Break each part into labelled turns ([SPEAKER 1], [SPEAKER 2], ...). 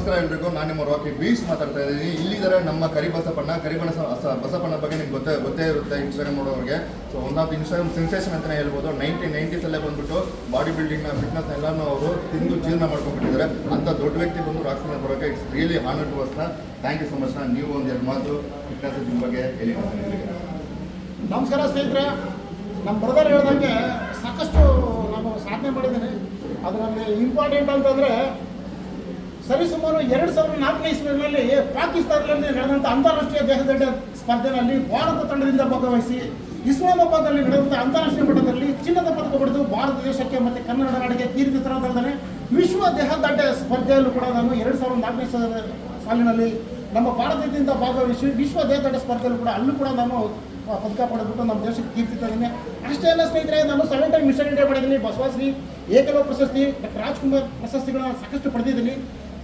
[SPEAKER 1] ನಮಸ್ಕಾರ ಎಲ್ರಿಗೂ, ನಾನು ನಿಮ್ಮ ರಾಕಿ ಬೀಚ್ ಮಾತಾಡ್ತಾ ಇದ್ದೀನಿ. ಇಲ್ಲಿದ್ದಾರೆ ನಮ್ಮ ಕರಿ ಬಸಪ್ಪಣ್ಣ ಕರಿ ಬಸ ಬಗ್ಗೆ ನಿಮ್ಗೆ ಗೊತ್ತೇ ಗೊತ್ತೇ ಇರುತ್ತೆ Instagram ನೋಡೋರಿಗೆ. So one of Instagram sensation ಅಂತಲೇ ಹೇಳ್ಬೋದು. ನೈನ್ಟೀನ್ ನೈಂಟೀಸಲ್ಲೇ ಬಂದ್ಬಿಟ್ಟು ಬಾಡಿ ಬಿಲ್ಡಿಂಗ್ನ ಫಿಟ್ನೆಸ್ ಎಲ್ಲನೂ ಅವರು ತಿಂದು ಜೀರ್ಣ ಮಾಡ್ಕೊಂಡ್ಬಿಟ್ಟಿದ್ದಾರೆ. ಅಂತ ದೊಡ್ಡ ವ್ಯಕ್ತಿ ಬಂದು ರಾಕ್ಸಿನ ಬರೋಕೆ ಇಟ್ಸ್ ರಿಯಲಿ ಆನರ್ ಟು ವರ್ಸ್ನ ಥ್ಯಾಂಕ್ ಯು ಸೊ ಮಚ್ ನೀವು ಒಂದು ಎರಡು ಮಾತು ಫಿಟ್ನೆಸ್ ನಿಮ್ಮ ಬಗ್ಗೆ ಹೇಳಿ
[SPEAKER 2] ನಮಸ್ಕಾರ ಸ್ನೇಹಿತರೆ. ನಮ್ಮ ಬ್ರದರ್ ಹೇಳ್ದಂಗೆ ಸಾಕಷ್ಟು ನಾನು ಸಾಧನೆ ಮಾಡಿದ್ದೀನಿ. ಅದರಲ್ಲಿ ಇಂಪಾರ್ಟೆಂಟ್ ಅಂತಂದರೆ ಸರಿಸುಮಾರು ಎರಡು ಸಾವಿರದ ನಾಲ್ಕನೇ ಇಸ್ವಿನಲ್ಲಿ ಪಾಕಿಸ್ತಾನದಲ್ಲಿ ನಡೆದಂಥ ಅಂತಾರಾಷ್ಟ್ರೀಯ ದೇಹದಂಡ ಸ್ಪರ್ಧೆಯಲ್ಲಿ ಭಾರತ ತಂಡದಿಂದ ಭಾಗವಹಿಸಿ ಇಸ್ಲಾಮಾಬಾದ್ನಲ್ಲಿ ನಡೆದಂಥ ಅಂತಾರಾಷ್ಟ್ರೀಯ ಮಟ್ಟದಲ್ಲಿ ಚಿನ್ನದ ಪದಕ ಪಡೆದು ಭಾರತ ದೇಶಕ್ಕೆ ಮತ್ತು ಕನ್ನಡ ನಾಡಿಗೆ ಕೀರ್ತಿ ತರೋದಲ್ಲದೆ ವಿಶ್ವ ದೇಹದಾಟ ಸ್ಪರ್ಧೆಯಲ್ಲೂ ಕೂಡ ನಾನು ಎರಡು ಸಾವಿರದ ನಾಲ್ಕನೇ ಸಾಲಿನಲ್ಲಿ ನಮ್ಮ ಭಾರತದಿಂದ ಭಾಗವಹಿಸಿ ವಿಶ್ವ ದೇಹದಾಟ ಸ್ಪರ್ಧೆಯಲ್ಲೂ ಕೂಡ ಅಲ್ಲೂ ಕೂಡ ನಾನು ಪದಕ ಪಡೆದ್ಬಿಟ್ಟು ನಮ್ಮ ದೇಶಕ್ಕೆ ಕೀರ್ತಿ ತಂದಿದ್ದೇನೆ. ಅಷ್ಟೇ ಅಲ್ಲ ಸ್ನೇಹಿತರೆ, ನಾನು ಸೆವೆನ್ ಟೈಮ್ ಮಿಷನ್ ಇಂಡಿಯಾ ಪಡೆದಿದ್ದೀನಿ. ಬಸವಾಶ್ರೀ ಏಕಲವ್ಯ ಪ್ರಶಸ್ತಿ, ಡಾಕ್ಟರ್ ರಾಜ್ಕುಮಾರ್ ಪ್ರಶಸ್ತಿಗಳನ್ನು ಸಾಕಷ್ಟು ಪಡೆದಿದ್ದೀನಿ.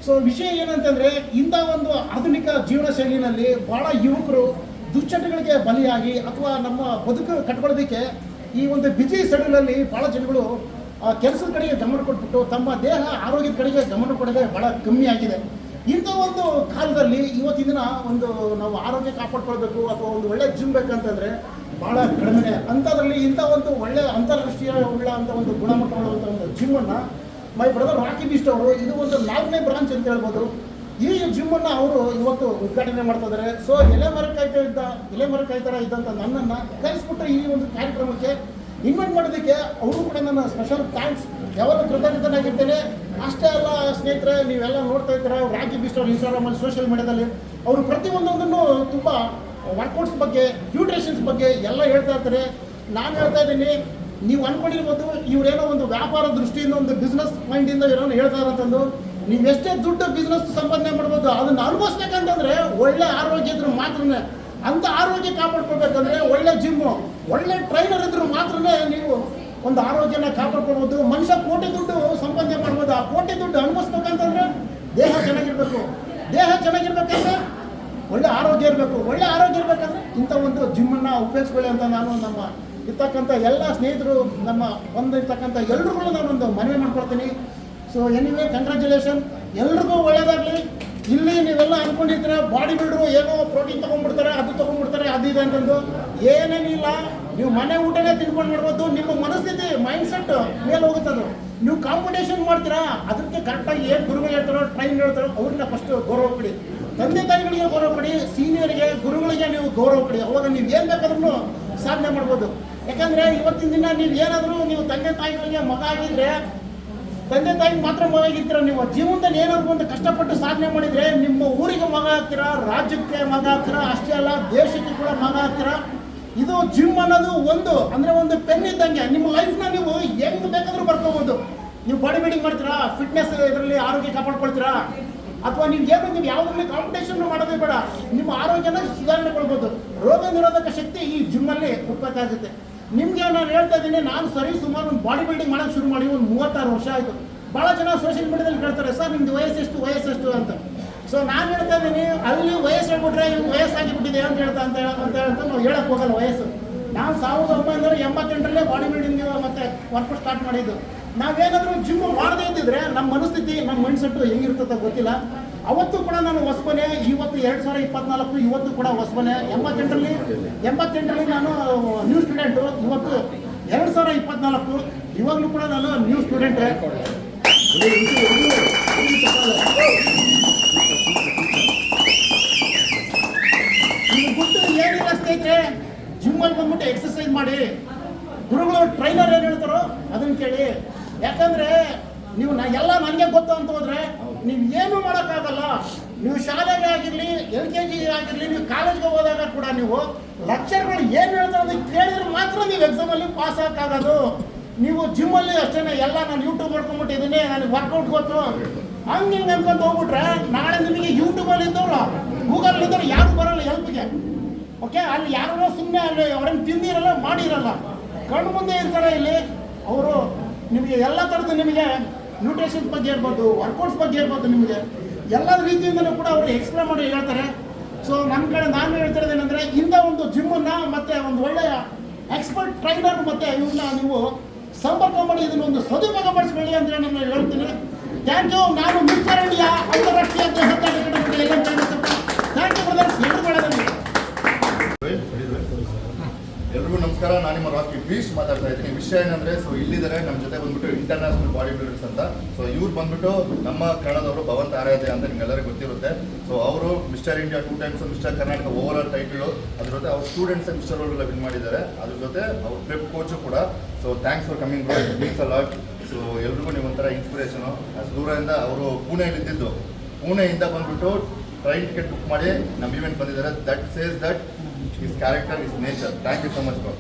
[SPEAKER 2] ಸೊ ವಿಷಯ ಏನಂತಂದ್ರೆ, ಇಂಥ ಒಂದು ಆಧುನಿಕ ಜೀವನ ಶೈಲಿನಲ್ಲಿ ಬಹಳ ಯುವಕರು ದುಶ್ಚಟಗಳಿಗೆ ಬಲಿಯಾಗಿ ಅಥವಾ ನಮ್ಮ ಬದುಕು ಕಟ್ಕೊಳ್ಳೋದಕ್ಕೆ ಈ ಒಂದು ಬಿಜಿ ಶೆಡ್ಯೂಲಲ್ಲಿ ಬಹಳ ಜನಗಳು ಕೆಲಸದ ಕಡೆಗೆ ಗಮನ ಕೊಟ್ಬಿಟ್ಟು ತಮ್ಮ ದೇಹ ಆರೋಗ್ಯದ ಕಡೆಗೆ ಗಮನ ಕೊಡದೆ ಬಹಳ ಕಮ್ಮಿ ಆಗಿದೆ. ಇಂಥ ಒಂದು ಕಾಲದಲ್ಲಿ ಇವತ್ತಿನ ದಿನ ಒಂದು ನಾವು ಆರೋಗ್ಯ ಕಾಪಾಡ್ಕೊಳ್ಬೇಕು ಅಥವಾ ಒಂದು ಒಳ್ಳೆ ಜಿಮ್ ಬೇಕಂತಂದ್ರೆ ಬಹಳ ಕಡಿಮೆ ಅಂಥದ್ರಲ್ಲಿ ಇಂಥ ಒಂದು ಒಳ್ಳೆ ಅಂತಾರಾಷ್ಟ್ರೀಯ ಉಳ್ಳ ಅಂತ ಒಂದು ಗುಣಮಟ್ಟ ಒಂದು ಜಿಮ್ಮನ್ನು ಮೈ ಬ್ರದರ್ ರಾಕಿ ಬಿಸ್ಟ್ ಅವರು, ಇದು ಒಂದು ನಾಲ್ಕನೇ ಬ್ರಾಂಚ್ ಅಂತ ಹೇಳ್ಬೋದು. ಈ ಜಿಮ್ಮನ್ನು ಅವರು ಇವತ್ತು ಉದ್ಘಾಟನೆ ಮಾಡ್ತಾ ಇದ್ದಾರೆ ಸೊ ಎಲೆ ಮರ ಕಾಯ್ತಾ ಇದ್ದ, ಎಲೆ ಮರ ಕಾಯ್ತಾರ ಇದ್ದಂಥ ನನ್ನನ್ನು ಕರೆಸ್ಬಿಟ್ರೆ ಈ ಒಂದು ಕಾರ್ಯಕ್ರಮಕ್ಕೆ ಇನ್ವೈಟ್ ಮಾಡೋದಕ್ಕೆ ಅವರು ಕೂಡ ನನ್ನ ಸ್ಪೆಷಲ್ ಥ್ಯಾಂಕ್ಸ್ ಯಾವಾಗ ಕೃತಜ್ಞತನಾಗಿರ್ತೇನೆ? ಅಷ್ಟೇ ಅಲ್ಲ ಸ್ನೇಹಿತರೆ, ನೀವೆಲ್ಲ ನೋಡ್ತಾ ಇದ್ದೀರಾ ರಾಕಿ ಬಿಸ್ಟ್ ಅವ್ರು ಇನ್ಸ್ಟಾಗ್ರಾಮಲ್ಲಿ ಸೋಷಿಯಲ್ ಮೀಡಿಯಾದಲ್ಲಿ ಅವರು ಪ್ರತಿಯೊಂದೊಂದನ್ನು ತುಂಬ ವರ್ಕೌಟ್ಸ್ ಬಗ್ಗೆ ನ್ಯೂಟ್ರಿಷನ್ಸ್ ಬಗ್ಗೆ ಎಲ್ಲ ಹೇಳ್ತಾ ಇರ್ತಾರೆ. ನಾನು ಹೇಳ್ತಾ ಇದ್ದೀನಿ ನೀವು ಅನ್ಕೊಂಡಿರ್ಬೋದು ಇವರೇನೋ ಒಂದು ವ್ಯಾಪಾರ ದೃಷ್ಟಿಯಿಂದ ಒಂದು ಬಿಸ್ನೆಸ್ ಮೈಂಡಿಂದ ಏನೋ ಹೇಳ್ತಾ ಅಂತಂದು ನೀವು ಎಷ್ಟೇ ದುಡ್ಡು ಬಿಸ್ನೆಸ್ ಸಂಪಾದನೆ ಮಾಡ್ಬೋದು, ಅದನ್ನ ಅನುಭವಿಸ್ಬೇಕಂತಂದ್ರೆ ಒಳ್ಳೆ ಆರೋಗ್ಯ ಇದ್ರೆ ಮಾತ್ರನೇ ಅಂತ ಆರೋಗ್ಯ ಕಾಪಾಡ್ಕೊಳ್ಬೇಕಂದ್ರೆ ಒಳ್ಳೆ ಜಿಮ್ಮು ಒಳ್ಳೆ ಟ್ರೈನರ್ ಇದ್ರು ಮಾತ್ರನೇ ನೀವು ಒಂದು ಆರೋಗ್ಯನ ಕಾಪಾಡ್ಕೊಳ್ಬೋದು, ಮನುಷ್ಯ ಕೋಟಿ ದುಡ್ಡು ಸಂಪಾದನೆ ಮಾಡ್ಬೋದು, ಆ ಕೋಟಿ ದುಡ್ಡು ಅನುಭವಿಸ್ಬೇಕಂತಂದ್ರೆ ದೇಹ ಚೆನ್ನಾಗಿರ್ಬೇಕು. ದೇಹ ಚೆನ್ನಾಗಿರ್ಬೇಕಂದ್ರೆ ಒಳ್ಳೆ ಆರೋಗ್ಯ ಇರಬೇಕು. ಒಳ್ಳೆ ಆರೋಗ್ಯ ಇರಬೇಕಂದ್ರೆ ಇಂಥ ಒಂದು ಜಿಮ್ಮನ್ನು ಉಪಯೋಗಿಸ್ಕೊಳ್ಳಿ ಅಂತ ನಾನು ನಮ್ಮ ಇರ್ತಕ್ಕಂಥ ಎಲ್ಲ ಸ್ನೇಹಿತರು, ನಮ್ಮ ಬಂದಿರ್ತಕ್ಕಂಥ ಎಲ್ರಿಗೂ ನಾನೊಂದು ಮನವಿ ಮಾಡ್ಕೊಳ್ತೀನಿ. ಸೊ ಎನಿವೆ ಕಂಗ್ರ್ಯಾಚುಲೇಷನ್ ಎಲ್ರಿಗೂ ಒಳ್ಳೇದಾಗಲಿ. ಇಲ್ಲಿ ನೀವೆಲ್ಲ ಅನ್ಕೊಂಡಿರ್ತೀರ ಬಾಡಿ ಬಿಲ್ಡ್ರು ಏನೋ ಪ್ರೋಟೀನ್ ತೊಗೊಂಡ್ಬಿಡ್ತಾರೆ, ಅದು ತೊಗೊಂಡ್ಬಿಡ್ತಾರೆ, ಅದು ಇದೆ ಅಂತಂದು. ಏನೇನಿಲ್ಲ ನೀವು ಮನೆ ಊಟನೇ ತಿನ್ಕೊಂಡು ಮಾಡ್ಬೋದು ನಿಮ್ಮ ಮನಸ್ಥಿತಿ ಮೈಂಡ್ ಸೆಟ್ ಮೇಲೆ ಹೋಗುತ್ತದು ನೀವು ಕಾಂಪಿಟೇಷನ್ ಮಾಡ್ತೀರಾ, ಅದಕ್ಕೆ ಕರೆಕ್ಟಾಗಿ ಏನು ಗುರುಗಳು ಹೇಳ್ತಾರೋ ಟ್ರೈನ್ ಹೇಳ್ತಾರೋ, ಅವ್ರನ್ನ ಫಸ್ಟ್ ಗೌರವ ಕೊಡಿ. ತಂದೆ ತಾಯಿಗಳಿಗೆ ಗೌರವ ಕೊಡಿ. ಸೀನಿಯರ್ಗೆ ಗುರುಗಳಿಗೆ ನೀವು ಗೌರವ ಕೊಡಿ. ಅವಾಗ ನೀವು ಏನು ಬೇಕಾದ್ರೂ ಸಾಧನೆ ಮಾಡ್ಬೋದು. ಯಾಕಂದ್ರೆ ಇವತ್ತಿನ ದಿನ ನೀವು ಏನಾದರೂ ನೀವು ತಂದೆ ತಾಯಿಗಳಿಗೆ ಮಗ ಆಗಿದ್ರೆ, ತಂದೆ ತಾಯಿಗೆ ಮಾತ್ರ ಮಗ ಆಗಿರ್ತೀರ ನೀವು. ಜೀವನದಲ್ಲಿ ಏನಾದ್ರು ಒಂದು ಕಷ್ಟಪಟ್ಟು ಸಾಧನೆ ಮಾಡಿದ್ರೆ ನಿಮ್ಮ ಊರಿಗೆ ಮಗ ಆಗ್ತೀರ, ರಾಜ್ಯಕ್ಕೆ ಮಗ ಆಗ್ತೀರ, ಅಷ್ಟೇ ಅಲ್ಲ, ದೇಶಕ್ಕೆ ಕೂಡ ಮಗ ಆಗ್ತೀರ. ಇದು ಜಿಮ್ ಅನ್ನೋದು ಒಂದು, ಅಂದ್ರೆ ಒಂದು ಪೆನ್ ಇದ್ದಂಗೆ. ನಿಮ್ಮ ಲೈಫ್ನ ನೀವು ಹೆಂಗ್ ಬೇಕಾದರೂ ಬರ್ಕೋಬಹುದು ನೀವು ಬಾಡಿ ಬಿಲ್ಡಿಂಗ್ ಮಾಡ್ತೀರಾ ಫಿಟ್ನೆಸ್ ಇದರಲ್ಲಿ ಆರೋಗ್ಯ ಕಾಪಾಡ್ಕೊಳ್ತೀರಾ? ಅಥವಾ ನೀವು ಏನು, ನೀವು ಯಾವುದ್ರಲ್ಲಿ ಕಾಂಪಿಟೇಷನ್ ಮಾಡೋದೇ ಬೇಡ. ನಿಮ್ಮ ಆರೋಗ್ಯನ ಸುಧಾರಣೆ ಕೊಡ್ಬೋದು. ರೋಗ ನಿರೋಧಕ ಶಕ್ತಿ ಈ ಜಿಮ್ಮಲ್ಲಿ ಉತ್ಪತ್ತಿ ಆಗುತ್ತೆ. ನಿಮಗೆ ನಾನು ಹೇಳ್ತಾ ಇದ್ದೀನಿ, ನಾನು ಸರಿ ಸುಮಾರು ಒಂದು ಬಾಡಿ ಬಿಲ್ಡಿಂಗ್ ಮಾಡೋಕೆ ಶುರು ಮಾಡಿ ಒಂದು ಮೂವತ್ತಾರು ವರ್ಷ ಆಯಿತು. ಭಾಳ ಜನ ಸೋಷಿಯಲ್ ಮೀಡಿಯಾದಲ್ಲಿ ಕೇಳ್ತಾರೆ, ಸರ್, ನಿಮ್ದು ವಯಸ್ಸೆಷ್ಟು ವಯಸ್ಸೆಷ್ಟು ಅಂತ. ಸೊ ನಾನು ಹೇಳ್ತಾ ಇದ್ದೀನಿ, ಅಲ್ಲಿ ವಯಸ್ಸು ಹೇಳ್ಬಿಟ್ರೆ ಇವ್ನು ವಯಸ್ಸಾಗಿಬಿಟ್ಟಿದೆ ಅಂತ ಹೇಳ್ತಾ, ಅಂತ ಹೇಳ- ಅಂತ ಹೇಳ್ತಾ ನಾವು ಹೇಳಕ್ಕೆ ಹೋಗಲ್ಲ ವಯಸ್ಸು. ನಾನು ಸಾವಿರದ ಒಂಬೈನೂರ ಎಂಬತ್ತೆಂಟರಲ್ಲೇ ಬಾಡಿ ಬಿಲ್ಡಿಂಗ್ ಮತ್ತೆ ವರ್ಕ್ ಸ್ಟಾರ್ಟ್ ಮಾಡಿದ್ದು. ನಾವೇನಾದರೂ ಜಿಮ್ಮು ಮಾಡದೇ ಇದ್ದಿದ್ರೆ ನಮ್ಮ ಮನಸ್ಥಿತಿ, ನಮ್ಮ ಮೈಂಡ್ ಸೆಟ್ ಹೆಂಗಿರ್ತದೆ ಗೊತ್ತಿಲ್ಲ. ಅವತ್ತು ಕೂಡ ನಾನು ಹೊಸಬನೆ, ಇವತ್ತು ಎರಡು ಸಾವಿರ ಇಪ್ಪತ್ನಾಲ್ಕು, ಇವತ್ತು ಕೂಡ ಹೊಸಬನೆ. ಎಂಬತ್ತೆಂಟರಲ್ಲಿ ಎಂಬತ್ತೆಂಟರಲ್ಲಿ ನಾನು ನ್ಯೂ ಸ್ಟೂಡೆಂಟು ಇವತ್ತು ಎರಡು ಸಾವಿರ ಇಪ್ಪತ್ನಾಲ್ಕು, ಇವಾಗಲೂ ಕೂಡ ನಾನು ನ್ಯೂ ಸ್ಟೂಡೆಂಟೇ ಬಿಟ್ಟು ಏನಿಲ್ಲ ಸ್ನೇಹಿತರೆ ಜಿಮ್ಮಲ್ಲಿ ಬಂದ್ಬಿಟ್ಟು ಎಕ್ಸರ್ಸೈಸ್ ಮಾಡಿ. ಗುರುಗಳು ಟ್ರೈನರ್ ಏನು ಹೇಳ್ತಾರೋ ಅದನ್ನ ಕೇಳಿ. ಯಾಕಂದ್ರೆ ನೀವು ನಾ ಎಲ್ಲ ನನಗೆ ಗೊತ್ತು ಅಂತ ಹೋದ್ರೆ ನೀವು ಏನು ಮಾಡೋಕ್ಕಾಗಲ್ಲ? ನೀವು ಶಾಲೆಗೆ ಆಗಿರಲಿ, ಎಲ್ ಕೆ ಜಿ ಆಗಿರಲಿ, ನೀವು ಕಾಲೇಜ್ಗೆ ಹೋದಾಗ ಕೂಡ ನೀವು ಲೆಕ್ಚರ್ಗಳು ಏನು ಹೇಳ್ತಾರೆ ಅಂತ ಕೇಳಿದ್ರೆ ಮಾತ್ರ ನೀವು ಎಕ್ಸಾಮಲ್ಲಿ ಪಾಸ್ ಆಗೋದು ನೀವು ಜಿಮ್ಮಲ್ಲಿ ಅಷ್ಟೇ ಎಲ್ಲ ನಾನು ಯೂಟ್ಯೂಬ್ ಮಾಡ್ಕೊಂಬಿಟ್ಟಿದ್ದೀನಿ ನನಗೆ ವರ್ಕೌಟ್ ಗೊತ್ತು. ಹಂಗೆ ಹಿಂಗೆ ಅನ್ಕೊಂತ ಹೋಗ್ಬಿಟ್ರೆ ನಾಳೆ ನಿಮಗೆ ಯೂಟ್ಯೂಬಲ್ಲಿ ಇದ್ದವ್ರು ಗೂಗಲ್ ಇದ್ದವ್ರು ಯಾರು ಬರಲ್ಲ ಹೆಲ್ಪ್ಗೆ ಓಕೆ ಅಲ್ಲಿ ಯಾರೋ ಸುಮ್ಮನೆ ಅಲ್ಲಿ ಅವ್ರೇನು ತಿಂದಿರಲ್ಲ, ಮಾಡಿರಲ್ಲ. ಕಣ್ಣು ಮುಂದೆ ಇರ್ತಾರೆ ಇಲ್ಲಿ. ಅವರು ನಿಮಗೆ ಎಲ್ಲ ಥರದ್ದು ನಿಮಗೆ ನ್ಯೂಟ್ರಿಷನ್ಸ್ ಬಗ್ಗೆ ಇರ್ಬೋದು, ವರ್ಕೌಟ್ಸ್ ಬಗ್ಗೆ ಇರ್ಬೋದು ನಿಮಗೆ. ಎಲ್ಲ ರೀತಿಯಿಂದಲೂ ಕೂಡ ಅವರು ಎಕ್ಸ್ಪ್ಲೇನ್ ಮಾಡಿ ಹೇಳ್ತಾರೆ. ಸೊ ನಮ್ಮ ಕಡೆ ನಾನು ಹೇಳ್ತಿರೋದು ಏನಂದರೆ, ಇಂದ ಒಂದು ಜಿಮ್ಮನ್ನು ಮತ್ತು ಒಂದು ಒಳ್ಳೆಯ ಎಕ್ಸ್ಪರ್ಟ್ ಟ್ರೈನರ್ ಮತ್ತು ಇವನ್ನ ನೀವು ಸಂಪರ್ಕ ಮಾಡಿ ಇದನ್ನು ಒಂದು ಸದುಪಯೋಗ ಪಡಿಸ್ಕೊಳ್ಳಿ ಅಂತ ನಾನು ಹೇಳ್ತೀನಿ. ಥ್ಯಾಂಕ್ ಯು ನಾನು ಮಿಸ್ಟರ್ ಇಂಡಿಯಾ ಅಂತಾರಾಷ್ಟ್ರೀಯ ಅಂತ ಥ್ಯಾಂಕ್ ಯು ಬ್ರದರ್ಸ್ ಹೇಳಿ
[SPEAKER 1] ಬೀಸ್ಟ್ ಮಾತಾಡ್ತಾ ಇದ್ದೀನಿ. ವಿಷಯ ಏನಂದ್ರೆ ಸೊ ಇಲ್ಲಿದ್ದಾರೆ ನಮ್ಮ ಜೊತೆ ಬಂದ್ಬಿಟ್ಟು ಇಂಟರ್ನ್ಯಾಷನಲ್ ಬಾಡಿ ಬಿಲ್ಡರ್ಸ್ ಅಂತ. ಸೊ ಇವ್ರು ಬಂದ್ಬಿಟ್ಟು ನಮ್ಮ ಕನ್ನಡದವರು ಭವಂತ ಆರಾಧ್ಯ ಅಂತ ನಿಮ್ಗೆಲ್ಲರಿಗೂ ಗೊತ್ತಿರುತ್ತೆ. ಸೊ ಅವರು mister India two times mister Karnataka overall title ಅದ್ರ ಜೊತೆ ಅವ್ರ ಸ್ಟೂಡೆಂಟ್ಸ್ ಮಿಸ್ಟರ್ ವರ್ಲ್ಡ್ ವಿನ್ ಮಾಡಿದ್ದಾರೆ. ಅದ್ರ ಜೊತೆ ಅವ್ರ ಟ್ರಿಪ್ ಕೋಚು ಕೂಡ. So thanks for coming means uh so ಎಲ್ರಿಗೂ ನೀವು ಒಂಥರ ಇನ್ಸ್ಪಿರೇಷನು ದೂರದಿಂದ ಅವರು ಪುಣೆಯಲ್ಲಿ ಇದ್ದಿದ್ದು ಪುಣೆಯಿಂದ ಬಂದ್ಬಿಟ್ಟು ಟ್ರೈನ್ ಟಿಕೆಟ್ ಬುಕ್ ಮಾಡಿ ನಮ್ಮ ಇವೆಂಟ್ ಬಂದಿದ್ದಾರೆ. That says that is character is nature thank you so much bro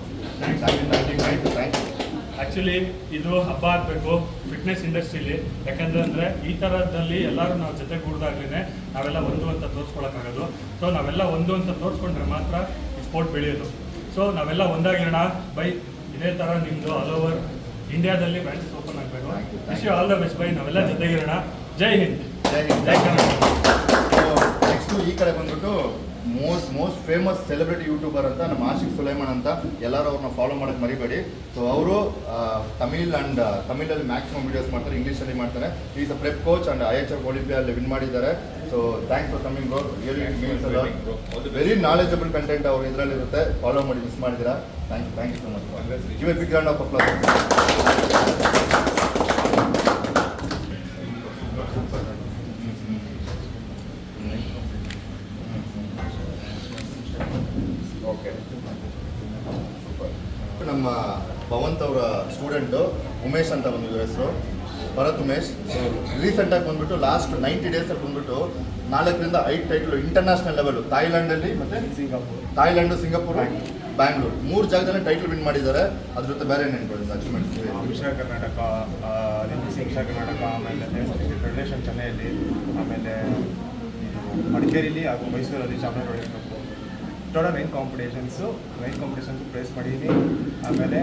[SPEAKER 3] actually ಇದು ಹಬ್ಬ ಆಗಬೇಕು ಫಿಟ್ನೆಸ್ ಇಂಡಸ್ಟ್ರೀಲಿ ಯಾಕಂದ್ರೆ ಅಂದರೆ ಈ ಥರದಲ್ಲಿ ಎಲ್ಲರೂ ನಾವು ಜೊತೆ ಕೂಡಿದಾಗಲೇ ನಾವೆಲ್ಲ ಒಂದು ಅಂತ ತೋರಿಸ್ಕೊಳಕ್ಕಾಗೋದು. ಸೊ ನಾವೆಲ್ಲ ಒಂದು ಅಂತ ತೋರಿಸ್ಕೊಂಡ್ರೆ ಮಾತ್ರ ಈ ಸ್ಪೋರ್ಟ್ ಬೆಳೆಯೋದು. ಸೊ ನಾವೆಲ್ಲ ಒಂದಾಗಿರೋಣ. ಬೈ ಇದೇ ಥರ ನಿಮ್ಮದು ಆಲ್ ಓವರ್ ಇಂಡಿಯಾದಲ್ಲಿ ಬ್ರಾಂಚಸ್ ಓಪನ್ ಆಗಬೇಕು. Wish you all the best bye ನಾವೆಲ್ಲ ಜೊತೆಗಿರೋಣ. ಜೈ ಹಿಂದ್
[SPEAKER 1] ಜೈ ಹಿಂದ್
[SPEAKER 3] ಜೈ ಕನ್ನಡ
[SPEAKER 1] ನೆಕ್ಸ್ಟ್ ಈ ಕಡೆ ಬಂದ್ಬಿಟ್ಟು most most famous celebrity YouTuber ಅಂತ ನಮ್ಮ ಆಶಿಕ್ ಸುಲೈಮನ್ ಅಂತ ಎಲ್ಲರೂ ಅವ್ರನ್ನ ಫಾಲೋ ಮಾಡಕ್ಕೆ ಮರಿಬೇಡಿ. ಸೊ ಅವರು ತಮಿಳ್ ಅಂಡ್ ತಮಿಳಲ್ಲಿ ಮ್ಯಾಕ್ಸಿಮಮ್ ವೀಡಿಯೋಸ್ ಮಾಡ್ತಾರೆ ಇಂಗ್ಲೀಷಲ್ಲಿ ಮಾಡ್ತಾರೆ. Is a prep coach and I H F ಒಲಿಂಪಿಯಲ್ಲಿ win ಮಾಡಿದ್ದಾರೆ. So thanks for coming bro really means very knowledgeable content ಅವ್ರು ಇದರಲ್ಲಿರುತ್ತೆ. ಫಾಲೋ ಮಾಡಿ ಮಿಸ್ ಮಾಡಿದ್ದೀರಾ? Thank thank you so much give a big grand of applause student Umesh ಅಂತ ಬಂದಿದ್ದು ಹೆಸರು. ಭರತ್ ಉಮೇಶ್. ರೀಸೆಂಟಾಗಿ ಬಂದ್ಬಿಟ್ಟು ಲಾಸ್ಟ್ ನೈಂಟಿ ಡೇಸಲ್ಲಿ ಬಂದ್ಬಿಟ್ಟು ನಾಲ್ಕರಿಂದ ಐದು ಟೈಟ್ಲು ಇಂಟರ್ನ್ಯಾಷನಲ್ ಲೆವೆಲ್ ತಾಯ್ಲ್ಯಾಂಡಲ್ಲಿ ಮತ್ತು
[SPEAKER 4] ಸಿಂಗಾಪುರ್.
[SPEAKER 1] ಥಾಯ್ಲ್ಯಾಂಡು ಸಿಂಗಾಪುರ್ ಬ್ಯಾಂಗ್ಳೂರು. ಮೂರು ಜಾಗದಲ್ಲಿ ಟೈಟ್ಲ್ ವಿನ್ ಮಾಡಿದ್ದಾರೆ. ಅದ್ರ ಜೊತೆ ಬೇರೆ ಏನೇನು ಅಚೀವ್ಮೆಂಟ್ಸ್
[SPEAKER 4] ವಿಶ್ವ ಕರ್ನಾಟಕ ವಿಶ್ವ ಕರ್ನಾಟಕ ಆಮೇಲೆ ಫೆಡರೇಷನ್ ಚೆನ್ನೈಯಲ್ಲಿ ಆಮೇಲೆ ಮಡಿಕೇರಿಲಿ ಹಾಗೂ ಮೈಸೂರಲ್ಲಿ Chamaraja total nine competitions nine competitions prize ಮಾಡಿದ್ದೀನಿ ಆಮೇಲೆ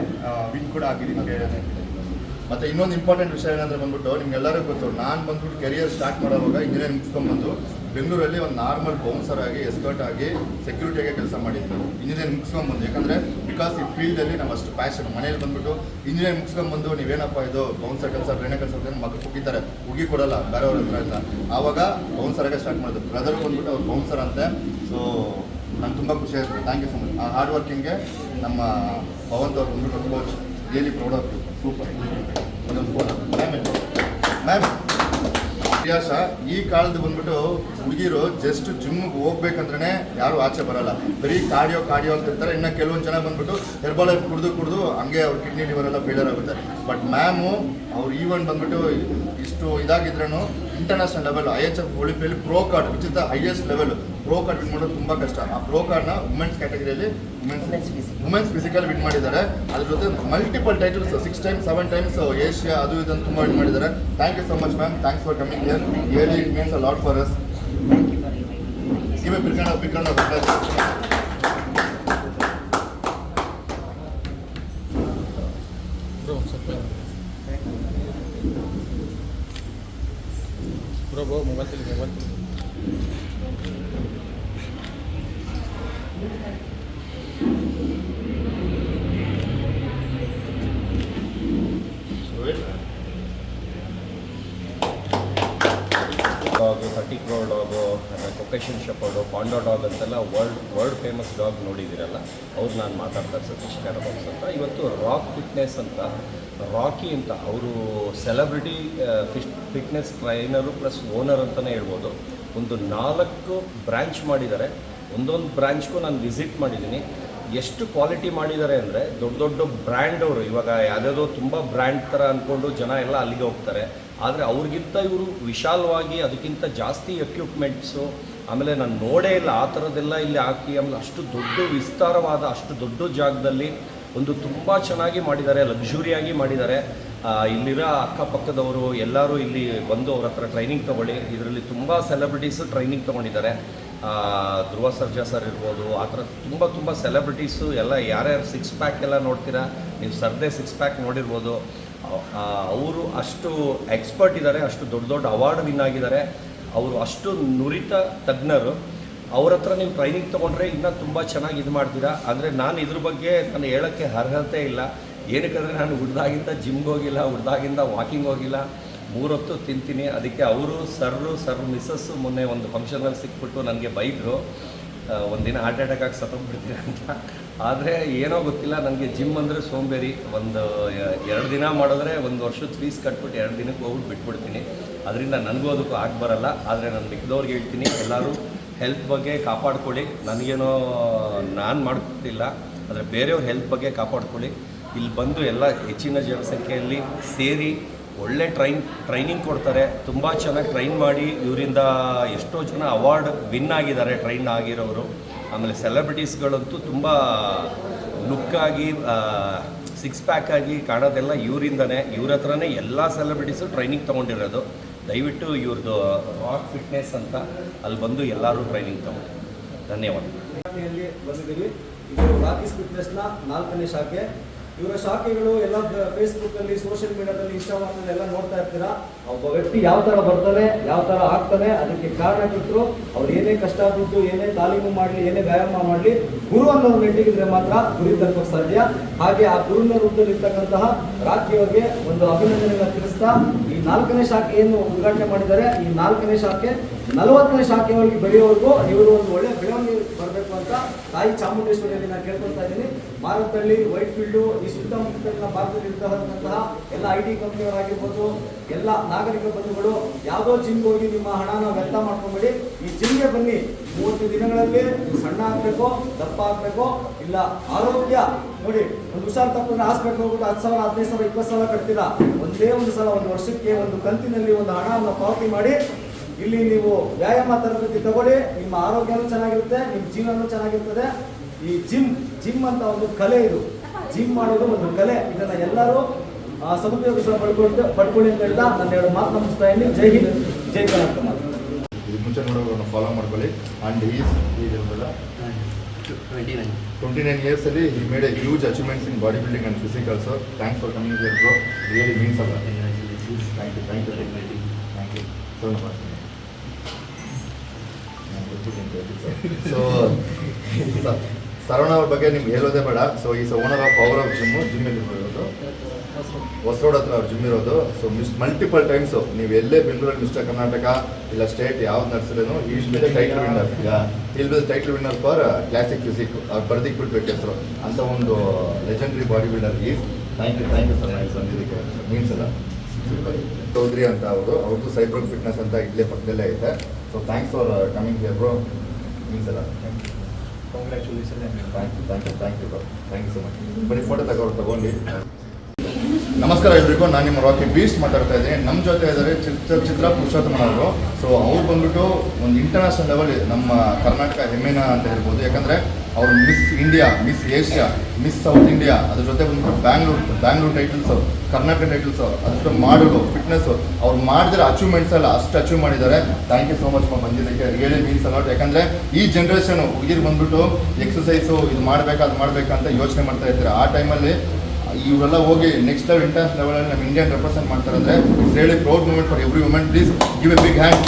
[SPEAKER 4] ವಿನ್ ಕೂಡ ಆಗಿದ್ದೀನಿ
[SPEAKER 1] ಮತ್ತೆ ಇನ್ನೊಂದು ಇಂಪಾರ್ಟೆಂಟ್ ವಿಷಯ ಏನಂದ್ರೆ ಬಂದ್ಬಿಟ್ಟು ನಿಮ್ಗೆಲ್ಲರಿಗೂ ಗೊತ್ತು, ನಾನು ಬಂದ್ಬಿಟ್ಟು ಕೆರಿಯರ್ ಸ್ಟಾರ್ಟ್ ಮಾಡೋವಾಗ ಇಂಜಿನಿಯರಿಂಗ್ ಮುಗಿಸ್ಕೊಂಡ್ಬಂದು ಬೆಂಗಳೂರಲ್ಲಿ ಒಂದು ನಾರ್ಮಲ್ ಬೌನ್ಸರ್ ಆಗಿ ಎಸ್ಕರ್ಟ್ ಆಗಿ ಸೆಕ್ಯೂರಿಟಿಯಾಗಿ ಕೆಲಸ ಮಾಡಿದ್ದು ಇಂಜಿನಿಯರಿಂಗ್ ಮುಗಿಸ್ಕೊಂಡ್ಬಂದು. ಯಾಕಂದ್ರೆ ಬಿಕಾಸ್ ಈ ಫೀಲ್ಡಲ್ಲಿ ನಮ್ಮ ಅಷ್ಟು ಪ್ಯಾಷನ್ ಮನೇಲಿ ಬಂದ್ಬಿಟ್ಟು ಇಂಜಿನಿಯರಿಂಗ್ ಮುಗಿಸ್ಕೊಂಡ್ಬಂದು ನೀವೇನಪ್ಪ ಇದು ಬೌನ್ಸರ್ ಕೆಲಸ ಬೇರೆ ಕೆಲಸ ಮಕ್ಕಳು ಕುಗಿತಾರೆ ಹುಗಿ ಕೊಡಲ್ಲ, ಬೇರೆಯವ್ರ ಹತ್ರ ಅಂತ ಆವಾಗ ಬೌನ್ಸರ್ ಆಗಿ ಸ್ಟಾರ್ಟ್ ಮಾಡಿದ್ರು. ಬ್ರದರ್ ಬಂದ್ಬಿಟ್ಟು ಅವ್ರು ಬೌನ್ಸರ್ ಅಂತೆ. ಸೊ ನಂಗೆ ತುಂಬ ಖುಷಿ ಆಯ್ತು. Thank you so much uh hard ವರ್ಕಿಂಗ್ಗೆ ನಮ್ಮ ಪವಂತ್ ಅವ್ರು ಬಂದ್ಬಿಟ್ಟು coach really proud of super photo ma'am ma'am ಇತಿಹಾಸ, ಈ ಕಾಲದ ಬಂದ್ಬಿಟ್ಟು ಹುಡುಗಿರು ಜಸ್ಟ್ ಜಿಮ್ಗೆ ಹೋಗ್ಬೇಕಂದ್ರೆ ಯಾರು ಆಚೆ ಬರಲ್ಲ. ಬರೀ ಕಾರ್ಡಿಯೋ ಕಾರ್ಡಿಯೋ ಅಂತ ಇರ್ತಾರೆ. ಇನ್ನು ಕೆಲವೊಂದು ಜನ ಬಂದ್ಬಿಟ್ಟು ಹೆರ್ಬಲ್ ಲೈಫ್ ಕುಡಿದು ಕುಡಿದು ಹಂಗೆ ಅವ್ರ ಕಿಡ್ನಿ ಲಿವರ್ ಎಲ್ಲ ಫೇಲರ್ ಆಗುತ್ತೆ. ಬಟ್ ಮ್ಯಾಮು ಅವ್ರ ಈವೆಂಟ್ ಬಂದ್ಬಿಟ್ಟು ಇಷ್ಟು ಇದಾಗಿದ್ರೂ international level I H F ಒಲಿಂಪಿಯಲ್ಲಿ pro card which is the highest level pro card win ಮಾಡೋದು ತುಂಬ ಕಷ್ಟ. ಆ ಪ್ರೋ ಕಾರ್ಡ್ನ ವುಮೆನ್ಸ್ ಕ್ಯಾಟಗರಿಯಲ್ಲಿ ವುಮೆನ್ಸ್ ವುಮೆನ್ಸ್ ಫಿಸಿಕಲ್ ವಿನ್ ಮಾಡಿದ್ದಾರೆ. ಅದ್ರ ಜೊತೆ multiple titles six time seven times Asia ಅದು ಇದನ್ನು ತುಂಬ ವಿನ್ ಮಾಡಿದ್ದಾರೆ. Thank you so much ma'am thanks for coming here really it means a lot for us ಇವೆ ಬಿರ್ಕಣ ಬಿರ್ಕಣ
[SPEAKER 5] bro mobile bro bro
[SPEAKER 6] dog crore dog ಆಮೇಲೆ Caucasian shepherd ಪಾಂಡೋ dog ಅಂತೆಲ್ಲ world world famous dog ನೋಡಿದ್ದೀರಲ್ಲ, ಅವ್ರು ನಾನು ಮಾತಾಡ್ತಾ ಸತೀಶ್ ಕ್ಯಾರಬಾಕ್ಸ್ ಅಂತ. ಇವತ್ತು ರಾಕ್ ಫಿಟ್ನೆಸ್ ಅಂತ ರಾಕಿ ಅಂತ ಅವರು celebrity fit fitness trainer plus owner ಅಂತಲೇ ಹೇಳ್ಬೋದು. ಒಂದು ನಾಲ್ಕು ಬ್ರ್ಯಾಂಚ್ ಮಾಡಿದ್ದಾರೆ. ಒಂದೊಂದು ಬ್ರ್ಯಾಂಚ್ಗೂ ನಾನು ವಿಸಿಟ್ ಮಾಡಿದ್ದೀನಿ. ಎಷ್ಟು ಕ್ವಾಲಿಟಿ ಮಾಡಿದ್ದಾರೆ ಅಂದರೆ ದೊಡ್ಡ ದೊಡ್ಡ ಬ್ರ್ಯಾಂಡ್ ಅವರು. ಇವಾಗ ಯಾವುದ್ಯಾವುದೋ ತುಂಬ ಬ್ರ್ಯಾಂಡ್ ಥರ ಅಂದ್ಕೊಂಡು ಜನ ಎಲ್ಲ ಅಲ್ಲಿಗೆ ಹೋಗ್ತಾರೆ. ಆದರೆ ಅವ್ರಿಗಿಂತ ಇವರು ವಿಶಾಲವಾಗಿ ಅದಕ್ಕಿಂತ ಜಾಸ್ತಿ ಎಕ್ವಿಪ್ಮೆಂಟ್ಸು ಆಮೇಲೆ ನಾನು ನೋಡೇ ಇಲ್ಲ, ಆ ಥರದ್ದೆಲ್ಲ ಇಲ್ಲಿ ಹಾಕಿ, ಆಮೇಲೆ ಅಷ್ಟು ದೊಡ್ಡ ವಿಸ್ತಾರವಾದ, ಅಷ್ಟು ದೊಡ್ಡ ಜಾಗದಲ್ಲಿ ಒಂದು ತುಂಬ ಚೆನ್ನಾಗಿ ಮಾಡಿದ್ದಾರೆ ಲಕ್ಸುರಿಯಾಗಿ ಮಾಡಿದ್ದಾರೆ. ಇಲ್ಲಿರೋ ಅಕ್ಕಪಕ್ಕದವರು ಎಲ್ಲರೂ ಇಲ್ಲಿ ಬಂದು ಅವ್ರ ಹತ್ರ ಟ್ರೈನಿಂಗ್ ತೊಗೊಳ್ಳಿ. ಇದರಲ್ಲಿ ತುಂಬ ಸೆಲೆಬ್ರಿಟೀಸು ಟ್ರೈನಿಂಗ್ ತೊಗೊಂಡಿದ್ದಾರೆ. ಧ್ರುವ ಸರ್ಜಾ ಸರ್ ಇರ್ಬೋದು, ಆ ಥರ ತುಂಬ ತುಂಬ ಸೆಲೆಬ್ರಿಟೀಸು ಎಲ್ಲ ಯಾರ್ಯಾರು ಸಿಕ್ಸ್ ಪ್ಯಾಕ್ ಎಲ್ಲ ನೋಡ್ತೀರಾ, ನೀವು ಸರ್ದೇ ಸಿಕ್ಸ್ ಪ್ಯಾಕ್ ನೋಡಿರ್ಬೋದು. ಅವರು ಅಷ್ಟು ಎಕ್ಸ್ಪರ್ಟ್ ಇದ್ದಾರೆ, ಅಷ್ಟು ದೊಡ್ಡ ದೊಡ್ಡ ಅವಾರ್ಡ್ ವಿನ್ ಆಗಿದ್ದಾರೆ. ಅವರು ಅಷ್ಟು ನುರಿತ ತಜ್ಞರು. ಅವ್ರ ಹತ್ರ ನೀವು ಟ್ರೈನಿಂಗ್ ತೊಗೊಂಡ್ರೆ ಇನ್ನೂ ತುಂಬ ಚೆನ್ನಾಗಿ ಇದು ಮಾಡ್ತೀರಾ? ಅಂದರೆ ನಾನು ಇದ್ರ ಬಗ್ಗೆ ನಾನು ಹೇಳೋಕ್ಕೆ ಅರ್ಹತೆ ಇಲ್ಲ. ಏನಕ್ಕಂದರೆ ನಾನು ಹುಡ್ದಾಗಿಂದ ಜಿಮ್ಗೆ ಹೋಗಿಲ್ಲ, ಹುಡ್ದಾಗಿಂದ ವಾಕಿಂಗ್ ಹೋಗಿಲ್ಲ. ಮೂರೊತ್ತು ತಿಂತೀನಿ. ಅದಕ್ಕೆ ಅವರು, ಸರ್ರು ಸರ್ ಮಿಸ್ಸಸ್ಸು ಮೊನ್ನೆ ಒಂದು ಫಂಕ್ಷನಲ್ಲಿ ಸಿಕ್ಬಿಟ್ಟು ನನಗೆ ಬೈದರು ದಿನ ಹಾರ್ಟ್ ಅಟ್ಯಾಕ್ ಆಗಿ ಸತ್ತೋಗ್ಬಿಡ್ತೀನಿ ಅಂತ. ಆದರೆ ಏನೋ ಗೊತ್ತಿಲ್ಲ, ನನಗೆ ಜಿಮ್ ಅಂದರೆ ಸೋಂಬೇರಿ. ಒಂದು ಎರಡು ದಿನ ಮಾಡಿದ್ರೆ ಒಂದು ವರ್ಷದ ಫೀಸ್ ಕಟ್ಬಿಟ್ಟು ಎರಡು ದಿನಕ್ಕೆ ಹೋಗ್ಬಿಟ್ಟು ಬಿಟ್ಬಿಡ್ತೀನಿ. ಅದರಿಂದ ನನಗೂ ಅದಕ್ಕೂ ಆಗಿ ಬರಲ್ಲ. ಆದರೆ ನಾನು ಮಿಕ್ಕಿದವ್ರಿಗೆ ಹೇಳ್ತೀನಿ, ಎಲ್ಲರೂ ಹೆಲ್ತ್ ಬಗ್ಗೆ ಕಾಪಾಡ್ಕೊಳ್ಳಿ. ನನಗೇನೋ, ನಾನು ಮಾಡ್ತಿಲ್ಲ, ಆದರೆ ಬೇರೆಯವ್ರ ಹೆಲ್ತ್ ಬಗ್ಗೆ ಕಾಪಾಡ್ಕೊಳ್ಳಿ. ಇಲ್ಲಿ ಬಂದು ಎಲ್ಲ ಹೆಚ್ಚಿನ ಜನಸಂಖ್ಯೆಯಲ್ಲಿ ಸೇರಿ ಒಳ್ಳೆ ಟ್ರೈನ್, ಟ್ರೈನಿಂಗ್ ಕೊಡ್ತಾರೆ. ತುಂಬ ಚೆನ್ನಾಗಿ ಟ್ರೈನ್ ಮಾಡಿ ಇವರಿಂದ ಎಷ್ಟೋ ಜನ ಅವಾರ್ಡ್ ವಿನ್ ಆಗಿದ್ದಾರೆ ಟ್ರೈನ್ ಆಗಿರೋರು. ಆಮೇಲೆ ಸೆಲೆಬ್ರಿಟೀಸ್ಗಳಂತೂ ತುಂಬ ಲುಕ್ಕಾಗಿ ಸಿಕ್ಸ್ ಪ್ಯಾಕ್ ಆಗಿ ಕಾಣೋದೆಲ್ಲ ಇವರಿಂದನೇ. ಇವ್ರ ಹತ್ರನೇ ಎಲ್ಲ ಸೆಲೆಬ್ರಿಟೀಸು ಟ್ರೈನಿಂಗ್ ತೊಗೊಂಡಿರೋದು. ದಯವಿಟ್ಟು ಇವ್ರದ್ದು ರಾಕ್ ಫಿಟ್ನೆಸ್ ಅಂತ ಅಲ್ಲಿ ಬಂದು ಎಲ್ಲರೂ ಟ್ರೈನಿಂಗ್ ತೊಗೊಂಡು ಧನ್ಯವಾದ.
[SPEAKER 7] ಇದು ರಾಕೀಸ್ ಫಿಟ್ನೆಸ್ನ ನಾಲ್ಕನೇ ಶಾಖೆ. ಇವರ ಶಾಖೆಗಳು ಎಲ್ಲ ಫೇಸ್ಬುಕ್ ಅಲ್ಲಿ ಸೋಷಿಯಲ್ ಮೀಡಿಯಾದಲ್ಲಿ ಇನ್ಸ್ಟಾಗ್ರಾಮ್ ಎಲ್ಲ ನೋಡ್ತಾ ಇರ್ತೀರಾ? ಒಬ್ಬ ವ್ಯಕ್ತಿ ಯಾವ ತರ ಬರ್ತಾನೆ, ಯಾವ ತರ ಆಗ್ತಾನೆ, ಅದಕ್ಕೆ ಕಾರಣ ಕೊಟ್ಟರು. ಅವ್ರು ಏನೇ ಕಷ್ಟ ಬಿಟ್ಟು ಏನೇ ತಾಲೀಮು ಮಾಡಲಿ, ಏನೇ ವ್ಯಾಯಾಮ ಮಾಡಲಿ, ಗುರು ಅನ್ನೋರು ನೆಟ್ಟಿಗಿದ್ರೆ ಮಾತ್ರ ಗುರಿ ತಲುಪಕ್ಕೆ ಸಾಧ್ಯ. ಹಾಗೆ ಆ ಗುರುವಿನ ರೂಪದಲ್ಲಿ ಇರ್ತಕ್ಕಂತಹ ರಾಜ್ಯವರಿಗೆ ಒಂದು ಅಭಿನಂದನೆಯನ್ನು ತಿಳಿಸ್ತಾ, ಈ ನಾಲ್ಕನೇ ಶಾಖೆಯನ್ನು ಉದ್ಘಾಟನೆ ಮಾಡಿದ್ದಾರೆ. ಈ ನಾಲ್ಕನೇ ಶಾಖೆ, ನಲವತ್ತನೇ ಶಾಖೆಯವರೆಗೆ ಬೆಳೆಯೋವರೆಗೂ ಇವರು ಒಂದು ಒಳ್ಳೆ ಬೆಳವಣಿಗೆ ಅಂತ ತಾಯಿ ಚಾಮುಂಡೇಶ್ವರಿಯಲ್ಲಿ ನಾನು ಕೇಳ್ಕೊಳ್ತಾ ಇದ್ದೀನಿ. ಭಾರತದಲ್ಲಿ ವೈಟ್ ಫೀಲ್ಡು, ಈ ಸುತ್ತಮುತ್ತಲಿನ ಭಾರತದಲ್ಲಿ ಇರ್ತಕ್ಕಂತಹ ಎಲ್ಲ ಐ ಟಿ ಕಂಪ್ನಿಯವರಾಗಿರ್ಬೋದು ಎಲ್ಲ ನಾಗರಿಕ ಬಂಧುಗಳು, ಯಾವುದೋ ಜಿಮ್ಗೆ ಹೋಗಿ ನಿಮ್ಮ ಹಣನ ವ್ಯರ್ಥ ಮಾಡ್ಕೊಬೇಡಿ. ಈ ಜಿಮ್ಗೆ ಬನ್ನಿ. ಮೂವತ್ತು ದಿನಗಳಲ್ಲಿ ಸಣ್ಣ ಆಗಬೇಕು, ದಪ್ಪ ಆಗಬೇಕು. ಇಲ್ಲ, ಆರೋಗ್ಯ, ನೋಡಿ, ಒಂದು ಹುಷಾರು ತಪ್ಪಂದ್ರೆ ಹಾಸ್ಪಿಟ್ಲ್ ಹೋಗ್ಬಿಟ್ಟು ಹತ್ತು ಸಾವಿರ, ಹದಿನೈದು ಸಾವಿರ, ಇಪ್ಪತ್ತು ಸಾವಿರ ಕಟ್ತೀರಾ? ಒಂದೇ ಒಂದು ಸಲ, ಒಂದು ವರ್ಷಕ್ಕೆ ಒಂದು ಕಂತಿನಲ್ಲಿ ಒಂದು ಹಣವನ್ನು ಪಾವತಿ ಮಾಡಿ. ಇಲ್ಲಿ ನೀವು ವ್ಯಾಯಾಮ ತರಬೇತಿ ತಗೊಳ್ಳಿ ನಿಮ್ಮ ಆರೋಗ್ಯನೂ ಚೆನ್ನಾಗಿರುತ್ತೆ ನಿಮ್ಮ ಜೀವನನೂ ಚೆನ್ನಾಗಿರ್ತದೆ. ಈ ಜಿಮ್ ಜಿಮ್ ಅಂತ ಒಂದು ಕಲೆ ಇದು. ಜಿಮ್ ಮಾಡೋದು ಒಂದು ಕಲೆ. ಇದನ್ನ ಎಲ್ಲರೂ ಆ, ಸದುಪಯೋಗ ಪಡ್ಕೊಂಡು ಪಡ್ಕೊಳ್ಳಿ ಅಂತ ಹೇಳ್ತಾ ನನ್ನ ಎರಡು ಮಾತು ಮುಗಿಸ್ತಾ ಇದ್ದೀನಿ. ಜೈ ಹಿಂದ್ ಜೈ ಕರ್ನಾಟಕ
[SPEAKER 1] ಮುಂಚೆ ನೋಡೋರನ್ನ ಫಾಲೋ ಮಾಡ್ಕೊಳ್ಳಿ. ಆ್ಯಂಡ್ ಈಸ್ ಈಗೆಲ್ಲ twenty nine ಇಯರ್ಸಲ್ಲಿ he made a huge achievements in body building and physical sir thanks for coming here bro really means ಅಲ್ಲ thank you thank you thank you so much so Saravana ಅವ್ರ ಬಗ್ಗೆ ನಿಮ್ಗೆ ಹೇಳೋದೇ ಬೇಡ. So is owner of power of gym ಜಿಮ್ಮಲ್ಲಿ ಇರೋದು. ಹೊಸರೋಡ್ ಹತ್ರ ಅವ್ರ gym ಇರೋದು. ಸೊ ಮಿಸ್ ಮಲ್ಟಿಪಲ್ ಟೈಮ್ಸು ನೀವು ಎಲ್ಲೇ ಬೆಂಗಳೂರಲ್ಲಿ ಮಿಸ್ಟರ್ ಕರ್ನಾಟಕ ಇಲ್ಲ ಸ್ಟೇಟ್ ಯಾವ್ದು ನಡ್ಸಿದ್ರು ಈಸ್ ಮೇಲೆ ಟೈಟ್ಲ್ ವಿನ್ನರ್ ಇಲ್ಲಿ title winner for classic physique ಅವ್ರು ಬರ್ದಿಕ್ ಬಿಡ್ಬೇಕು ಹೆಸರು. ಅಂತ ಒಂದು legendary body builder is thank you thank you sir ನಾನು ಬಂದಿದ್ದಕ್ಕೆ ಮೀನ್ಸ್ ಅಲ್ಲ ಚೌಧರಿ ಅಂತ ಅವರು. ಅವ್ರದ್ದು ಸೈಬರ್ ಫಿಟ್ನೆಸ್ ಅಂತ ಇಲ್ಲೇ ಪಕ್ಕದಲ್ಲೇ ಐತೆ. So thanks for coming here bro means
[SPEAKER 4] congratulation
[SPEAKER 1] thank you thank you thank you thank you so much ಬನ್ನಿ ಫೋಟೋ ತಗೊಂಡು. ನಮಸ್ಕಾರ ಎಲ್ರಿಗೂ. ನಾನು ನಿಮ್ಮ ರಾಕಿ ಬೀಸ್ಟ್ ಮಾತಾಡ್ತಾ ಇದ್ದೀನಿ. ನಮ್ಮ ಜೊತೆ ಇದ್ದಾರೆ ಚಿತ್ರ ಚಿತ್ರ ಪುರುಷೋತ್ತಮ ಅವರು. ಸೊ ಅವ್ರು ಬಂದ್ಬಿಟ್ಟು ಒಂದು ಇಂಟರ್ನ್ಯಾಷನಲ್ ಲೆವೆಲ್ ನಮ್ಮ ಕರ್ನಾಟಕ ಹೆಮ್ಮೆನ ಅಂತ ಹೇಳ್ಬೋದು. ಯಾಕಂದರೆ ಅವರು Miss India Miss Asia Miss South India ಅದ್ರ ಜೊತೆ ಬಂದ್ಬಿಟ್ಟು ಬ್ಯಾಂಗ್ಳೂರ್ ಬ್ಯಾಂಗ್ಳೂರ್ ಟೈಟಲ್ಸು ಕರ್ನಾಟಕ ಟೈಟಲ್ಸು ಅದ್ರ ಜೊತೆ ಮಾಡೋದು ಫಿಟ್ನೆಸ್ಸು ಅವ್ರು. ಮಾಡಿದ್ರೆ ಅಚೀವ್ಮೆಂಟ್ಸ್ ಎಲ್ಲ ಅಷ್ಟು ಅಚೀವ್ ಮಾಡಿದ್ದಾರೆ. ಥ್ಯಾಂಕ್ ಯು ಸೋ ಮಚ್ ಬಂದಿದ್ದಕ್ಕೆ. ರಿಯಲಿ ಮೀನ್ಸ್ ಅಲಾಟ್ ಯಾಕಂದರೆ ಈ ಜನ್ರೇಷನು ಹುಡುಗಿರು ಬಂದ್ಬಿಟ್ಟು ಎಕ್ಸಸೈಸು ಇದು ಮಾಡಬೇಕಾ, ಅದು ಮಾಡಬೇಕಂತ ಯೋಚನೆ ಮಾಡ್ತಾ ಇರ್ತಾರೆ. ಆ ಟೈಮಲ್ಲಿ ಇವರೆಲ್ಲ ಹೋಗಿ ನೆಕ್ಸ್ಟ್ ಲೆವೆಲ್ ಇಂಟರ್ನ್ಯಾಷನಲ್ ಲೆವೆಲಲ್ಲಿ ನಮ್ಮ ಇಂಡಿಯನ್ ರೆಪ್ರೆಸೆಂಟ್ ಮಾಡ್ತಾರೆ ಅಂದರೆ it's really proud moment for every women please give a big hand